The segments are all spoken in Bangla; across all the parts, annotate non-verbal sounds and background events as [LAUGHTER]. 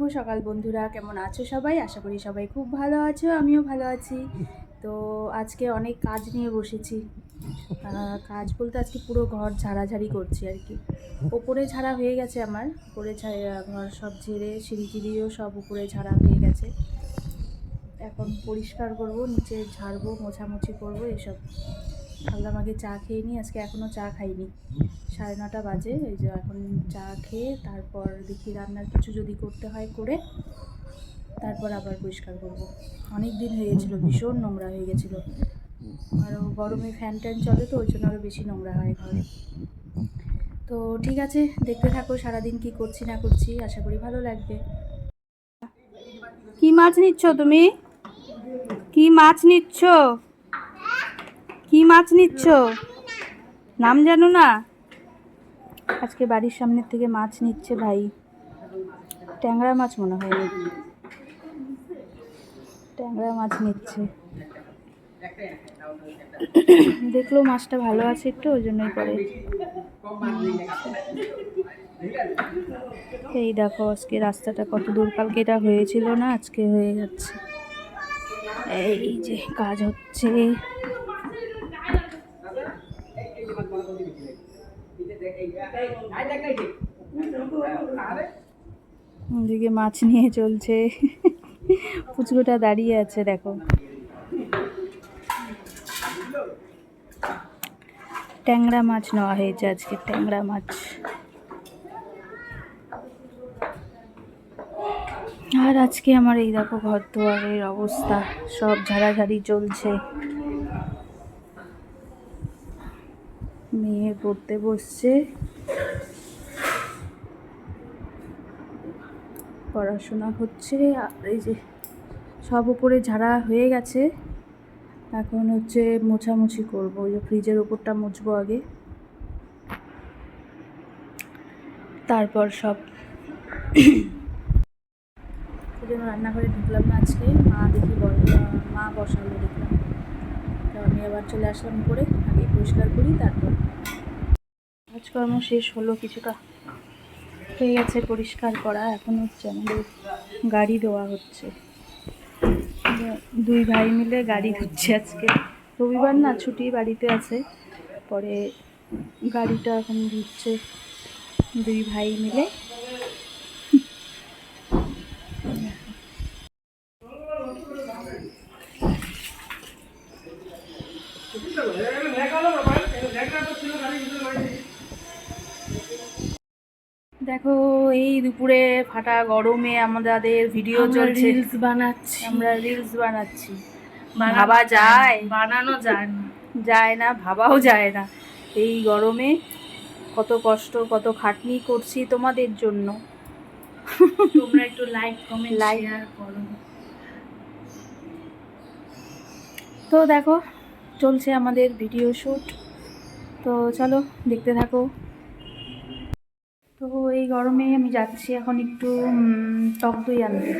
শুভ সকাল বন্ধুরা, কেমন আছো সবাই? আশা করি সবাই খুব ভালো আছো, আমিও ভালো আছি। তো আজকে অনেক কাজ নিয়ে বসেছি। কাজ বলতে আজকে পুরো ঘর ঝাড়াঝাড়ি করছি আর কি। ওপরে ঝাড়া হয়ে গেছে আমার উপরে ঝা- ঘর সব ঝেড়ে, সিঁড়ি টিড়িও সব উপরে ঝাড়া হয়ে গেছে। এখন পরিষ্কার করব, নিচে ঝাড়বো, মোছামুছি করব, এসব। ভাবলাম আগে চা খেয়ে নিই, আজকে এখনও চা খাইনি। সাড়ে নটা বাজে, এই যে এখন চা খেয়ে তারপর দেখি রান্নার কিছু যদি করতে হয় করে, তারপর আবার পরিষ্কার করব। অনেক দিন হয়ে গেছিল, ভীষণ নোংরা হয়ে গেছিল। আরও গরমে ফ্যান ট্যান চলে তো, ওই জন্য আরও বেশি নোংরা হয় ঘরে। তো ঠিক আছে, দেখতে থাকো সারাদিন কি করছি না করছি, আশা করি ভালো লাগবে। কি মাছ নিচ্ছ তুমি? কি মাছ নিচ্ছ? কি মাছ নিচ্ছ? নাম জানো না? আজকে বাড়ির সামনের থেকে মাছ নিচ্ছে ভাই। ট্যাংরা মাছ মনে হয় ট্যাংরা মাছ নিচ্ছে। দেখল মাছটা ভালো আছে একটু, ওই জন্যই করে এই দেখো, আজকে রাস্তাটা কত দূর, কালকে এটা হয়েছিল না, আজকে হয়ে যাচ্ছে। এই যে, কাজ হচ্ছে। ওদিকে মাছ নিয়ে চলছে। পুচকুটা দাঁড়িয়ে আছে, দেখো। ট্যাংরা মাছ নেওয়া হয়েছে আজকে, ট্যাংরা মাছ। আর আজকে আমার এই দেখো ঘর দুয়ারের অবস্থা, সব ঝাড়াঝাড়ি চলছে। মেয়ে পড়তে বসছে। পড়াশোনা হচ্ছে। আর এই যে সব উপরে ঝাড়া হয়ে গেছে। এখন হচ্ছে মোছামুছি করব। ওই ফ্রিজের ওপরটা মুছবো আগে। তারপর সব জন্য [COUGHS] রান্নাঘরে ঢুকলাম না আজকে। মা দেখি মা বসালো দেখলাম। আমি আবার চলে আসলাম করে আগে পরিষ্কার করি, তারপর কাজকর্ম শেষ হলো, কিছুটা হয়ে গেছে পরিষ্কার করা, এখন হচ্ছে আমাদের গাড়ি দেওয়া হচ্ছে। দুই ভাই মিলে গাড়ি ধুচ্ছে আজকে। রবিবার না, ছুটি বাড়িতে আছে, পরে গাড়িটা এখন ধুচ্ছে দুই ভাই মিলে। দেখো এই দুপুরে ফাটা গরমে আমাদের ভিডিও চলছে। রিলস বানাচ্ছি। আমরা রিলস বানাচ্ছি। ভাবা যায় বানানো যায় না। যায় না ভাবাও যায় না। এই গরমে কত কষ্ট কত খাটনি করছি তোমাদের জন্য। তোমরা একটু লাইক কমেন্ট. শেয়ার করো। তো দেখো চলছে আমাদের ভিডিও শ্যুট তো চলো, দেখতে থাকো। তো এই গরমে আমি যাচ্ছি এখন একটু টক দই আনতে।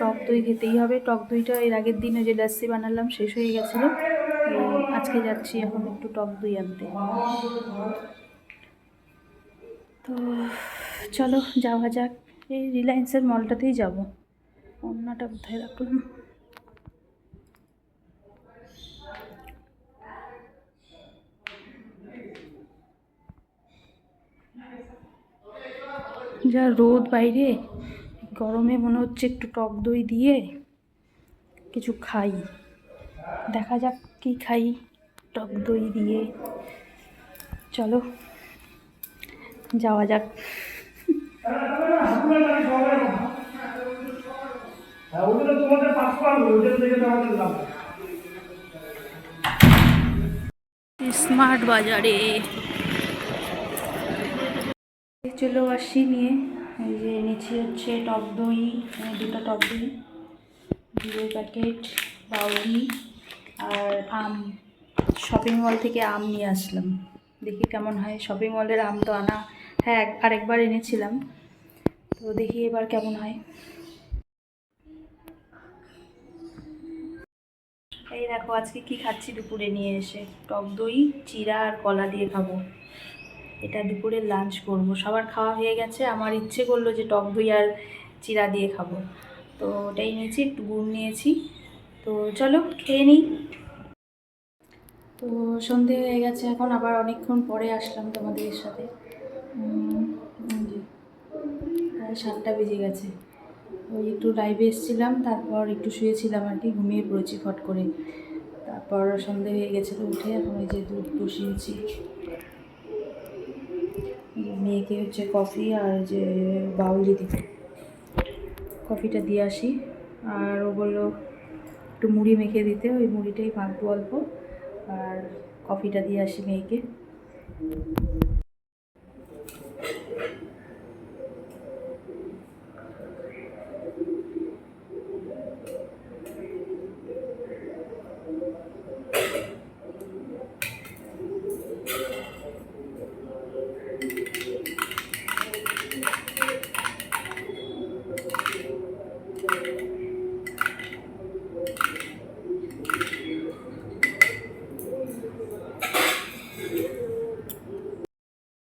টক দই খেতেই হবে। টক দইটা এর আগের দিনে যে লাস্সি বানালাম, শেষ হয়ে গেছিল। আজকে যাচ্ছি এখন একটু টক দই আনতে। তো চলো, যাওয়া যাক। এই রিলায়েন্সের মলটাতেই যাব। অন্যটা কোথায় রাখলাম? যা রোদ বাইরে, গরমে মনে হচ্ছে একটু টক দই দিয়ে কিছু খাই। দেখা যাক কি খাই টক দই দিয়ে। চলো, যাওয়া যাক। স্মার্ট বাজারে। চলো আসি নিয়ে, এই যে এনেছি হচ্ছে টক দই দুটো টক দই দুই প্যাকেট বাউলি আর আম। শপিং মল থেকে আম নিয়ে আসলাম। দেখি কেমন হয়। শপিং মলের আম তো আনা হ্যাঁ আরেকবার এনেছিলাম। তো দেখি এবার কেমন হয়। এই দেখো, আজকে কি খাচ্ছি? দুপুরে নিয়ে এসে। টক দই চিরা আর কলা দিয়ে খাব। এটা দুপুরে লাঞ্চ করব। সবার খাওয়া হয়ে গেছে। আমার ইচ্ছে করল যে টক দই আর চিরা দিয়ে খাব। তো ওটাই নিয়েছি, একটু গুড় নিয়েছি। তো চলো, খেয়ে নিই। তো সন্ধে হয়ে গেছে এখন, আবার অনেকক্ষণ পরে আসলাম তোমাদের সাথে। সাতটা বেজে গেছে। ওই একটু লাইভে এসেছিলাম, তারপর একটু শুয়েছিলাম আর কি, ঘুমিয়ে পড়েছি ফট করে। তারপর সন্ধে হয়ে গেছিল উঠে, এখন ওই যে দুধ বসিয়েছি। মেয়েকে হচ্ছে কফি আর যে বাউলি দিতে কফিটা দিয়ে আসি। আর ও বলল একটু মুড়ি মেখে দিতে, ওই মুড়িটাই মাখবো অল্প। আর কফিটা দিয়ে আসি মেয়েকে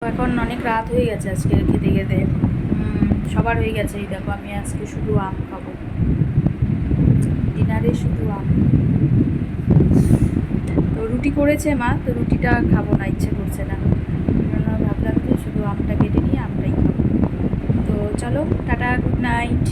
এখন অনেক রাত হয়ে গেছে আজকে খেতে খেতে। সবার হয়ে গেছে, এই দেখো আমি আজকে শুধু আম খাব। ডিনারে শুধু আম। তো রুটি করেছে মা, তো রুটিটা খাব না, ইচ্ছে করছে না। ভাবলাম যে শুধু আমটা কেটে নিয়ে আমটাই খাব। তো চলো, টাটা, গুড নাইট।